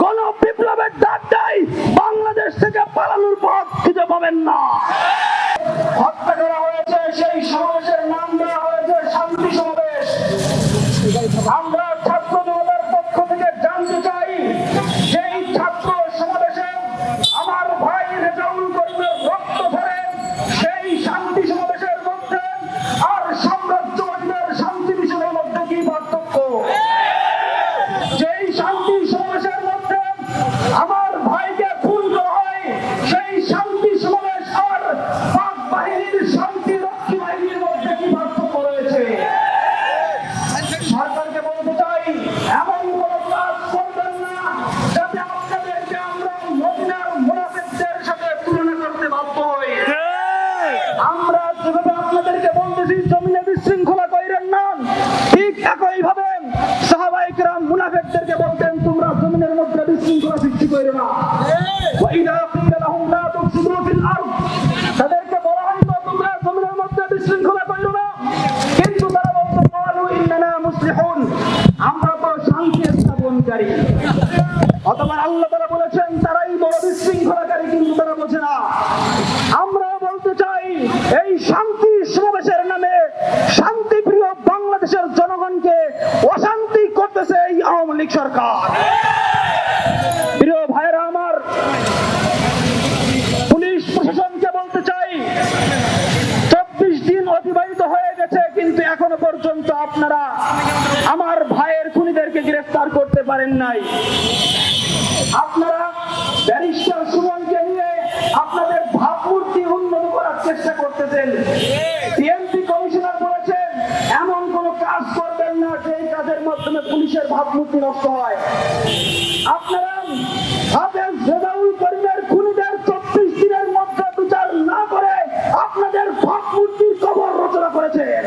গণ বিপ্লবের ডাক বাংলাদেশ থেকে পালানোর পথ খুঁজে পাবেন না। আমরা যেভাবে আপনাদেরকে বলতেছি, জমিনে বিশৃঙ্খলা কইরেন না। ঠিক একই ভাবে সাহাবাইকরাম মুনাফিকদেরকে বলতেন, তোমরা জমিনের মধ্যে বিশৃঙ্খলা সৃষ্টি কইরো না। তাদেরকে বলা হয়তো তোমরা জমিনের মধ্যে বিশৃঙ্খলা কইরো না। কিন্তু তারা বলতো ইন্নানা মুসলিহুন। আমরা তো শান্তি স্থাপনকারী। অথবা আল্লাহ তারা বলেছেন, তারাই বড় বিশৃঙ্খলাকারী কিন্তু তারা বোঝে না। আমরা বলতে চাই এই শান্তি সমাবেশের নামে শান্তিপ্রিয় বাংলাদেশের জনগণকে অশান্তি করতেছে এই আওয়ামী লীগ সরকার। প্রিয় ভাইরা আমার, পুলিশ প্রশাসনকে বলতে চাই, চব্বিশ দিন অতিবাহিত হয়ে গেছে, কিন্তু এখনও পর্যন্ত আপনারা আমার ভাইয়ের খুনিদেরকে গ্রেফতার করতে পারেন নাই। আপনারা ব্যারিস্টার সুমনকে নিয়ে আপনাদের ভাবমূর্তি উন্নত করার চেষ্টা করতেছেন বিএনপি কমিশনার বলেছেন, এমন কোন কাজ করবেন না সেই কাজের মাধ্যমে পুলিশের ভাবমূর্তি নষ্ট হয়। আপনারা চব্বিশ দিনের মধ্যে বিচার না করে আপনাদের রচনা করেছেন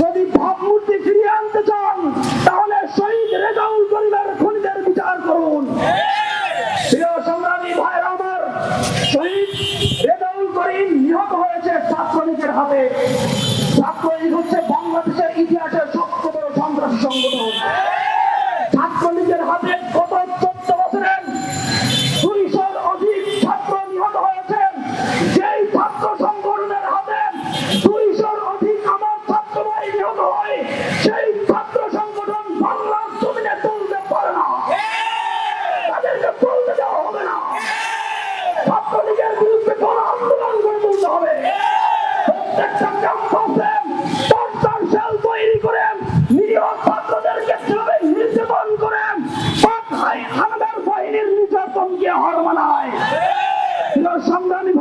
যদি ভাবমূর্তি ফিরিয়ে আনতে চান, তাহলে শহীদ বিচার করুন। শহীদ হাতে ছাত্রলীগ হচ্ছে বাংলাদেশের ইতিহাসের সংগ্রামী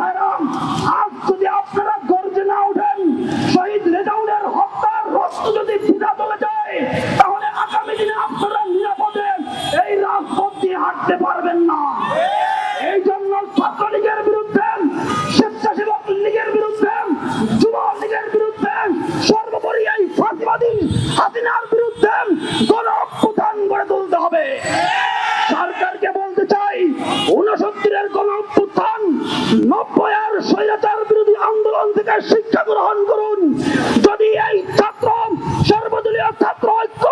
নব্বই আর স্বৈরাচার বিরোধী আন্দোলন থেকে শিক্ষা গ্রহণ করুন। যদি এই ছাত্র, সর্বদলীয় ছাত্র ঐক্য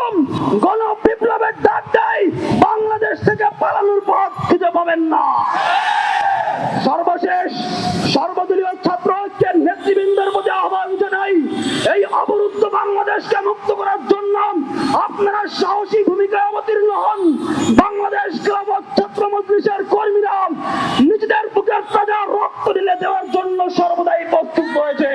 গণ বিপ্লবের ডাক দেয়, বাংলাদেশ থেকে পালানোর পথ খুঁজে পাবেন না। সর্বশেষ সর্বদলীয় ছাত্র ঐক্যের নেতৃবৃন্দের প্রতি আহ্বান জানাই, এই অবরুদ্ধ বাংলাদেশকে মুক্ত করার জন্য আপনারা সাহসী ভূমিকায় অবতীর্ণ হন। বাংলাদেশ ক্লাব ছাত্র মজলিসের সর্বদাই প্রস্তুত রয়েছে